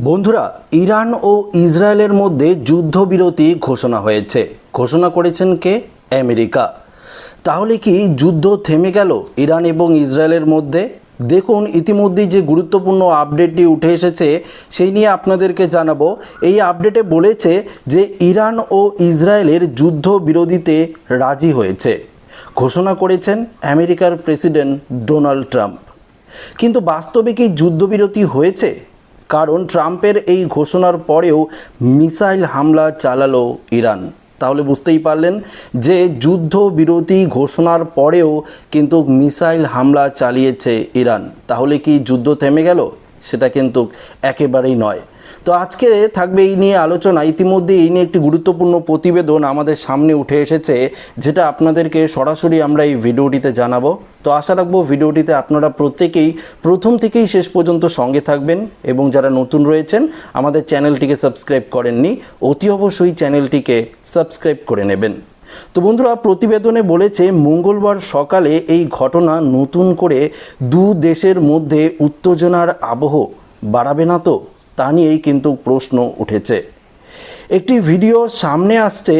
বন্ধুরা, ইরান ও ইসরায়েলের মধ্যে যুদ্ধবিরতি ঘোষণা হয়েছে। ঘোষণা করেছেন কে? আমেরিকা। তাহলে কি যুদ্ধ থেমে গেল ইরান এবং ইসরায়েলের মধ্যে? দেখুন, ইতিমধ্যেই যে গুরুত্বপূর্ণ আপডেটটি উঠে এসেছে, সেই নিয়ে আপনাদেরকে জানাব। এই আপডেটে বলেছে যে ইরান ও ইসরায়েলের যুদ্ধ বিরোধীতে রাজি হয়েছে। ঘোষণা করেছেন আমেরিকার প্রেসিডেন্ট ডোনাল্ড ট্রাম্প। কিন্তু বাস্তবে কি যুদ্ধবিরতি হয়েছে? কারণ ট্রাম্পের এই ঘোষণার পরেও মিসাইল হামলা চালালো ইরান। তাহলে বুঝতেই পারলেন যে যুদ্ধ বিরতি ঘোষণার পরেও কিন্তু মিসাইল হামলা চালিয়েছে ইরান। তাহলে কি যুদ্ধ থেমে গেল? সেটা কিন্তু একেবারেই নয়। তো আজকে থাকবে এই নিয়ে আলোচনা। ইতিমধ্যে এই নিয়ে একটি গুরুত্বপূর্ণ প্রতিবেদন আমাদের সামনে উঠে এসেছে, যেটা আপনাদেরকে সরাসরি আমরা এই ভিডিওটিতে জানাব। তো আশা রাখব ভিডিওটিতে আপনারা প্রত্যেকেই প্রথম থেকেই শেষ পর্যন্ত সঙ্গে থাকবেন এবং যারা নতুন রয়েছেন, আমাদের চ্যানেলটিকে সাবস্ক্রাইব করেননি, অতি অবশ্যই চ্যানেলটিকে সাবস্ক্রাইব করে নেবেন। তো বন্ধুরা, প্রতিবেদনে বলেছে, মঙ্গলবার সকালে এই ঘটনা নতুন করে দু দেশের মধ্যে উত্তেজনার আবহ বাড়াবে না তো? তা নিয়েই কিন্তু প্রশ্ন উঠেছে। একটি ভিডিও সামনে আসছে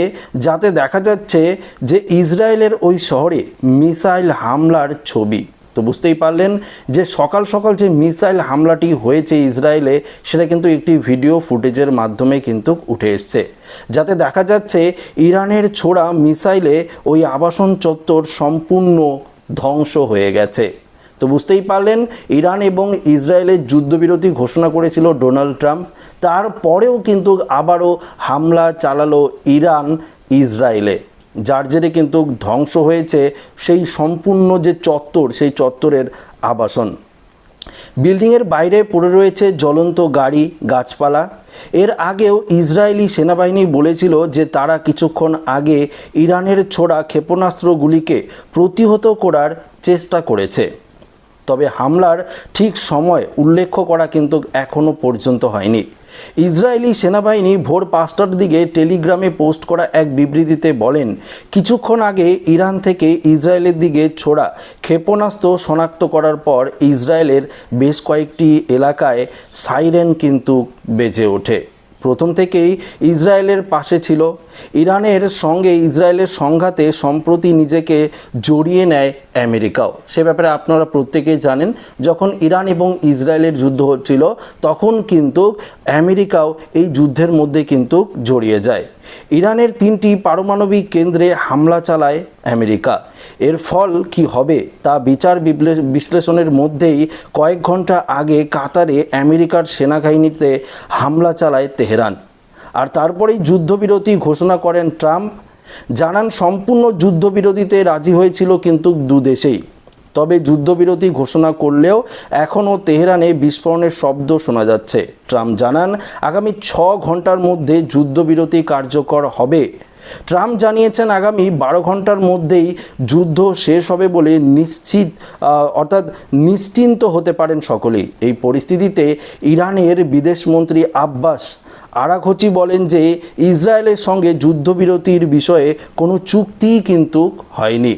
যাতে দেখা যাচ্ছে যে ইসরায়েলের ওই শহরে মিসাইল হামলার ছবি। তো বুঝতেই পারলেন যে সকাল সকাল যে মিসাইল হামলাটি হয়েছে ইসরায়েলে, সেটা কিন্তু একটি ভিডিও ফুটেজের মাধ্যমে কিন্তু উঠে এসছে। যাতে দেখা যাচ্ছে ইরানের ছোড়া মিসাইলে ওই আবাসন চত্বর সম্পূর্ণ ধ্বংস হয়ে গেছে। তো বুঝতেই পারলেন, ইরান এবং ইসরায়েলের যুদ্ধবিরতি ঘোষণা করেছিল ডোনাল্ড ট্রাম্প। তারপরেও কিন্তু আবারও হামলা চালালো ইরান, ইসরায়েলে, যার জেরে কিন্তু ধ্বংস হয়েছে সেই সম্পূর্ণ যে চত্বর, সেই চত্বরের আবাসন। বিল্ডিংয়ের বাইরে পড়ে রয়েছে জ্বলন্ত গাড়ি, গাছপালা। এর আগেও ইসরায়েলি সেনাবাহিনী বলেছিল যে তারা কিছুক্ষণ আগে ইরানের ছোড়া ক্ষেপণাস্ত্রগুলিকে প্রতিহত করার চেষ্টা করেছে। তবে হামলার ঠিক সময় উল্লেখ করা কিন্তু এখনও পর্যন্ত হয়নি। ইসরায়েলি সেনাবাহিনী ভোর পাঁচটার দিকে টেলিগ্রামে পোস্ট করা এক বিবৃতিতে বলেন, কিছুক্ষণ আগে ইরান থেকে ইসরায়েলের দিকে ছোড়া ক্ষেপণাস্ত্র শনাক্ত করার পর ইসরায়েলের বেশ কয়েকটি এলাকায় সাইরেন কিন্তু বেজে ওঠে। প্রথম থেকেই ইসরায়েলের পাশে ছিল। ইরানের সঙ্গে ইসরায়েলের সংঘাতে সম্প্রতি নিজেকে জড়িয়ে নেয় আমেরিকাও। সে ব্যাপারে আপনারা প্রত্যেকেই জানেন, যখন ইরান এবং ইসরায়েলের যুদ্ধ হচ্ছিল, তখন কিন্তু আমেরিকাও এই যুদ্ধের মধ্যে কিন্তু জড়িয়ে যায়। ইরানের তিনটি পারমাণবিক কেন্দ্রে হামলা চালায় আমেরিকা। এর ফল কি হবে তা বিচার বিশ্লেষণের মধ্যেই কয়েক ঘণ্টা আগে কাতারে আমেরিকার সেনাবাহিনীতে হামলা চালায় তেহরান। আর তারপরেই যুদ্ধবিরতি ঘোষণা করেন ট্রাম্প। জানান, সম্পূর্ণ যুদ্ধবিরতিতে রাজি হয়েছিল কিন্তু দু দেশেই। তবে যুদ্ধবিরতি ঘোষণা করলেও এখনও তেহরানে বিস্ফোরণের শব্দ শোনা যাচ্ছে। ট্রাম্প জানান, আগামী ছ ঘণ্টার মধ্যে যুদ্ধবিরতি কার্যকর হবে। ট্রাম্প জানিয়েছেন, আগামী বারো ঘণ্টার মধ্যেই যুদ্ধ শেষ হবে বলে নিশ্চিত অর্থাৎ নিশ্চিন্ত হতে পারেন সকলেই। এই পরিস্থিতিতে ইরানের বিদেশমন্ত্রী আব্বাস আরাঘচি বলেন যে, ইসরায়েলের সঙ্গে যুদ্ধবিরতির বিষয়ে কোনো চুক্তিই কিন্তু হয়নি।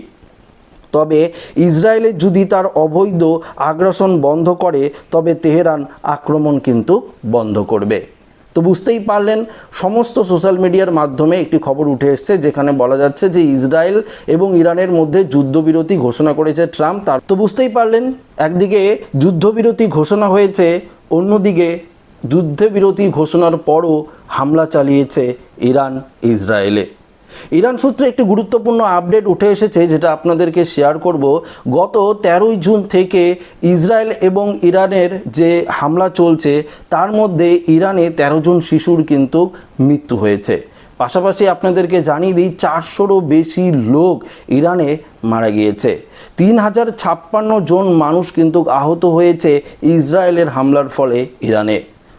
তবে ইসরায়েলে যদি তার অবৈধ আগ্রাসন বন্ধ করে, তবে তেহরান আক্রমণ কিন্তু বন্ধ করবে। তো বুঝতেই পারলেন, সমস্ত সোশ্যাল মিডিয়ার মাধ্যমে একটি খবর উঠে এসছে, যেখানে বলা যাচ্ছে যে ইসরায়েল এবং ইরানের মধ্যে যুদ্ধবিরতি ঘোষণা করেছে ট্রাম্প। তার তো বুঝতেই পারলেন, একদিকে যুদ্ধবিরতি ঘোষণা হয়েছে, অন্যদিকে যুদ্ধবিরতি ঘোষণার পরও হামলা চালিয়েছে ইরান ইসরায়েলে ইরান সূত্রে একটি গুরুত্বপূর্ণ আপডেট উঠে এসেছে, যেটা আপনাদেরকে শেয়ার করব। গত তেরোই জুন থেকে ইসরায়েল এবং ইরানের যে হামলা চলছে, তার মধ্যে ইরানে তেরো জন শিশুর কিন্তু মৃত্যু হয়েছে। পাশাপাশি আপনাদেরকে জানিয়ে দিই, চারশোরও বেশি লোক ইরানে মারা গিয়েছে। তিন হাজার ছাপ্পান্ন জন মানুষ কিন্তু আহত হয়েছে ইসরায়েলের হামলার ফলে ইরানে।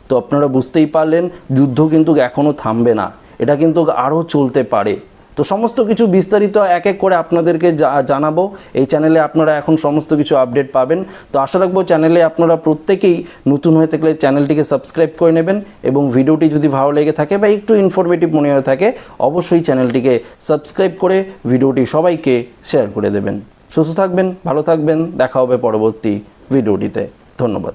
তো আপনারা বুঝতেই পারলেন, যুদ্ধ কিন্তু এখনও থামবে না। এটা কিন্তু আরও চলতে পারে। তো সমস্ত কিছু বিস্তারিত এক এক করে আপনাদেরকে জানাব। এই চ্যানেলে আপনারা এখন সমস্ত কিছু আপডেট পাবেন। তো আশা রাখব চ্যানেলে আপনারা প্রত্যেকেই নতুন হয়ে থাকলে চ্যানেলটিকে সাবস্ক্রাইব করে নেবেন এবং ভিডিওটি যদি ভালো লেগে থাকে বা একটু ইনফরমেটিভ মনে হয়ে থাকে, অবশ্যই চ্যানেলটিকে সাবস্ক্রাইব করে ভিডিওটি সবাইকে শেয়ার করে দেবেন। সুস্থ থাকবেন, ভালো থাকবেন, দেখা হবে পরবর্তী ভিডিওটিতে। ধন্যবাদ।